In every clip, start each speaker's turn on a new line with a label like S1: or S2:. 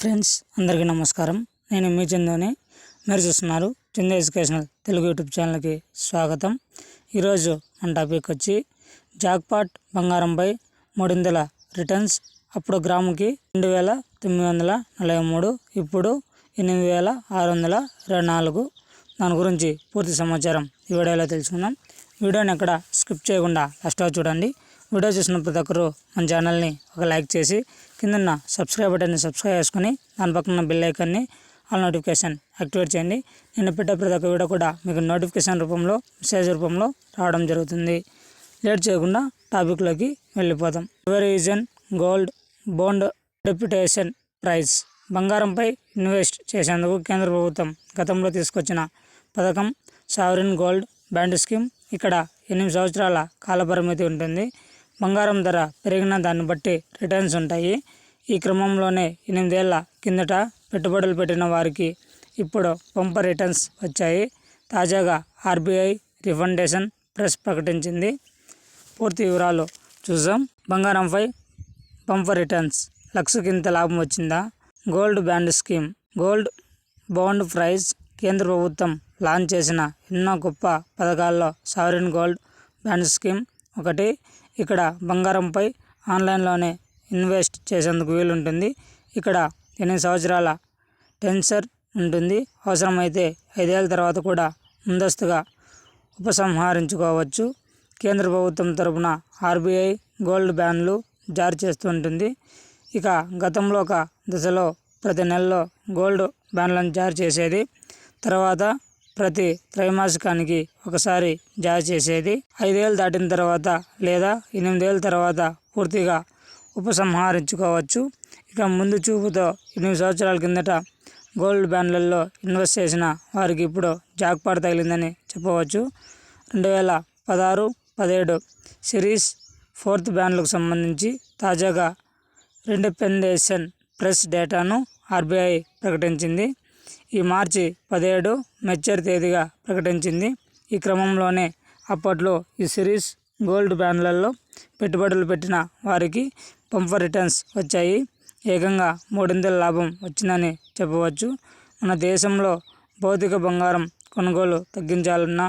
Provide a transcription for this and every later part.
S1: Friends అందరికీ నమస్కారం. నేను మీ చందోని. మీరు చూస్తున్నారు చందు ఎడ్యుకేషనల్ తెలుగు యూట్యూబ్ ఛానల్కి స్వాగతం. ఈరోజు మన టాపిక్ వచ్చి జాక్పాట్ బంగారంపై మూడు వందల రిటర్న్స్. అప్పుడు గ్రాముకి రెండు వేల తొమ్మిది వందల నలభై మూడు ఇప్పుడు ఎనిమిది వేల ఆరు వందల ఇరవై నాలుగు. దాని గురించి పూర్తి సమాచారం ఈ వీడియోలో తెలుసుకుందాం. వీడియోని ఎక్కడ స్కిప్ చేయకుండా లాస్ట్ చూడండి. వీడియో చూసిన ప్రతి ఒక్కరు మన ఛానల్ని ఒక లైక్ చేసి కిందన్న సబ్స్క్రైబ్ బటన్ని సబ్స్క్రైబ్ చేసుకొని దాని పక్కన బిల్ ఐకాన్ని ఆల్ నోటిఫికేషన్ యాక్టివేట్ చేయండి. నేను పెట్టే ప్రతి ఒక్క వీడియో కూడా మీకు నోటిఫికేషన్ రూపంలో మెసేజ్ రూపంలో రావడం జరుగుతుంది. లేట్ చేయకుండా టాపిక్లోకి వెళ్ళిపోదాం. Reason gold bond deputation price బంగారంపై ఇన్వెస్ట్ చేసేందుకు కేంద్ర ప్రభుత్వం గతంలో తీసుకొచ్చిన పథకం సావరిన్ గోల్డ్ బ్యాండ్ స్కీమ్ ఇక్కడ ఎనిమిది సంవత్సరాల కాలపరిమితి ఉంటుంది. బంగారం ధర పెరిగిన దాన్ని బట్టి రిటర్న్స్ ఉంటాయి. ఈ క్రమంలోనే ఎనిమిదేళ్ళ కిందట పెట్టుబడులు పెట్టిన వారికి ఇప్పుడు పంప రిటర్న్స్ వచ్చాయి. తాజాగా ఆర్బీఐ రిఫండేషన్ ప్రెస్ ప్రకటించింది. పూర్తి వివరాలు చూద్దాం. బంగారంపై పంప రిటర్న్స్ లక్ష ఇంత లాభం వచ్చిందా? Gold bond scheme gold bond price కేంద్ర ప్రభుత్వం లాంచ్ చేసిన ఎన్నో గొప్ప పథకాల్లో సావరిన్ గోల్డ్ బ్యాండ్ స్కీమ్ ఒకటి. ఇక్కడ బంగారంపై ఆన్లైన్లోనే ఇన్వెస్ట్ చేసేందుకు వీలుంటుంది. ఇక్కడ ఎనిమిది సంవత్సరాల టెన్సర్ ఉంటుంది. అవసరమైతే ఐదేళ్ళ తర్వాత కూడా ముందస్తుగా ఉపసంహరించుకోవచ్చు. కేంద్ర ప్రభుత్వం తరపున ఆర్బీఐ గోల్డ్ బ్యాన్లు జారీ చేస్తుంటుంది ఇక గతంలో ఒక దశలో ప్రతి నెలలో గోల్డ్ బ్యాన్లను జారీ చేసేది. తర్వాత ప్రతి త్రైమాసికానికి ఒకసారి జారీ చేసేది. ఐదేళ్ళు దాటిన తర్వాత లేదా ఎనిమిదేళ్ళ తర్వాత పూర్తిగా ఉపసంహరించుకోవచ్చు. ఇక ముందు చూపుతో ఎనిమిది సంవత్సరాల కిందట గోల్డ్ బ్యాండ్లలో ఇన్వెస్ట్ చేసిన వారికి ఇప్పుడు జాక్పాట్ తగిలిందని చెప్పవచ్చు. రెండు వేల పదహారు పదిహేడు సిరీస్ ఫోర్త్ బ్యాండ్లకు సంబంధించి తాజాగా ఇండిపెండేషన్ ప్రెస్ డేటాను ఆర్బీఐ ప్రకటించింది. ఈ మార్చి పదిహేడు మెచ్చర్ తేదీగా ప్రకటించింది. ఈ క్రమంలోనే అప్పట్లో ఈ సిరీస్ గోల్డ్ బ్యాండ్లలో పెట్టుబడులు పెట్టిన వారికి పంప రిటర్న్స్ వచ్చాయి. ఏకంగా మూడింతల లాభం వచ్చిందని చెప్పవచ్చు. మన దేశంలో భౌతిక బంగారం కొనుగోలు తగ్గించాలన్న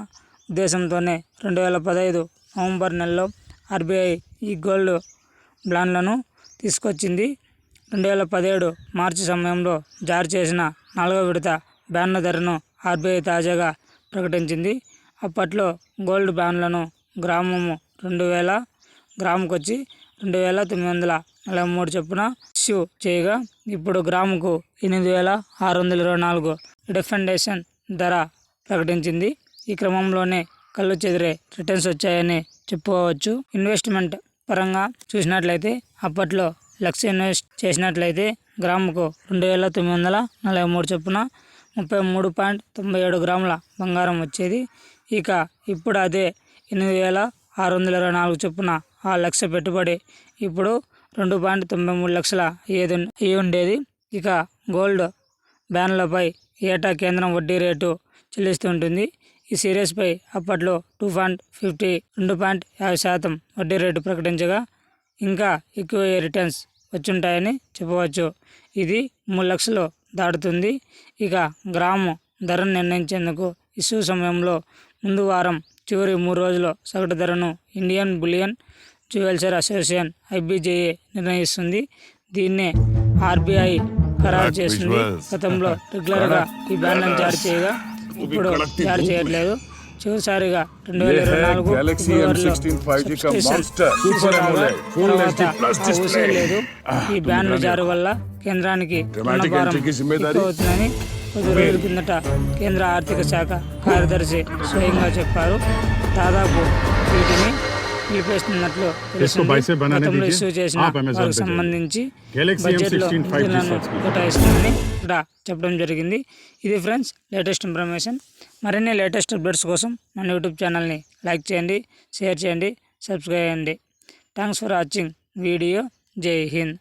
S1: ఉద్దేశంతోనే రెండు వేల పదహైదు నవంబర్ నెలలో ఆర్బీఐ ఈ గోల్డ్ బ్లాండ్లను తీసుకొచ్చింది. రెండు వేల పదిహేడు మార్చి సమయంలో జారీ చేసిన నాలుగో విడత బ్యాన్ల ధరను ఆర్బీఐ తాజాగా ప్రకటించింది. అప్పట్లో గోల్డ్ బ్యాన్లను గ్రామము రెండు వేల గ్రాముకు వచ్చి రెండు వేల తొమ్మిది వందల నలభై మూడు చొప్పున ఇష్యూ చేయగా ఇప్పుడు గ్రాముకు ఎనిమిది వేల ఆరు వందల ఇరవై నాలుగు డిఫెండేషన్ ధర ప్రకటించింది. ఈ క్రమంలోనే కళ్ళు చెదిరే రిటర్న్స్ వచ్చాయని చెప్పుకోవచ్చు. ఇన్వెస్ట్మెంట్ పరంగా చూసినట్లయితే అప్పట్లో లక్ష ఇన్వెస్ట్ చేసినట్లయితే గ్రాముకు రెండు వేల తొమ్మిది వందల నలభై మూడు చొప్పున ముప్పై మూడు పాయింట్ తొంభై ఏడు గ్రాముల బంగారం వచ్చేది. ఇక ఇప్పుడు అదే ఎనిమిది వేల ఆరు వందల ఇరవై నాలుగు చొప్పున ఆ లక్ష పెట్టుబడి ఇప్పుడు రెండు పాయింట్ తొంభై మూడు లక్షల ఏది అయ్యి ఉండేది? ఇక గోల్డ్ బ్యాన్లపై ఏటా కేంద్రం వడ్డీ రేటు చెల్లిస్తుంటుంది ఈ సిరీస్పై అప్పట్లో టూ పాయింట్ ఫిఫ్టీ రెండు పాయింట్ యాభై శాతం వడ్డీ రేటు ప్రకటించగా ఇంకా ఎక్కువ రిటర్న్స్ వచ్చుంటాయని చెప్పవచ్చు. ఇది మూడు లక్షలు దాటుతుంది. ఇక గ్రాము ధరను నిర్ణయించేందుకు ఇష్యూ సమయంలో ముందు వారం చివరి మూడు రోజుల సగటు ధరను Indian bullion jewellers association IBJA నిర్ణయిస్తుంది. దీన్నే ఆర్బీఐ ఖరారు చేసింది. గతంలో రెగ్యులర్గా ఈ బ్యాన్లను జారీ చేయగా ఇప్పుడు జారీ చేయట్లేదు. చివరిసారిగా రెండు వేల ఇరవై నాలుగు లేదు. ఈ
S2: బ్యాన్
S1: జారు వల్ల కేంద్రానికి అవుతుందని కొద్ది రోజుల కిందట కేంద్ర ఆర్థిక శాఖ కార్యదర్శి స్వయంగా చెప్పారు. దాదాపు వీటిని నిలిపేస్తున్నట్లు గతంలో ఇష్యూ చేసిన సంబంధించి బడ్జెట్లో కూడా చెప్పడం జరిగింది. ఇది ఫ్రెండ్స్ లేటెస్ట్ ఇన్ఫర్మేషన్. మరిన్ని లేటెస్ట్ అప్డేట్స్ కోసం మన యూట్యూబ్ ఛానల్ని లైక్ చేయండి షేర్ చేయండి సబ్స్క్రైబ్ చేయండి. థ్యాంక్స్ ఫర్ వాచింగ్ వీడియో జై హింద్.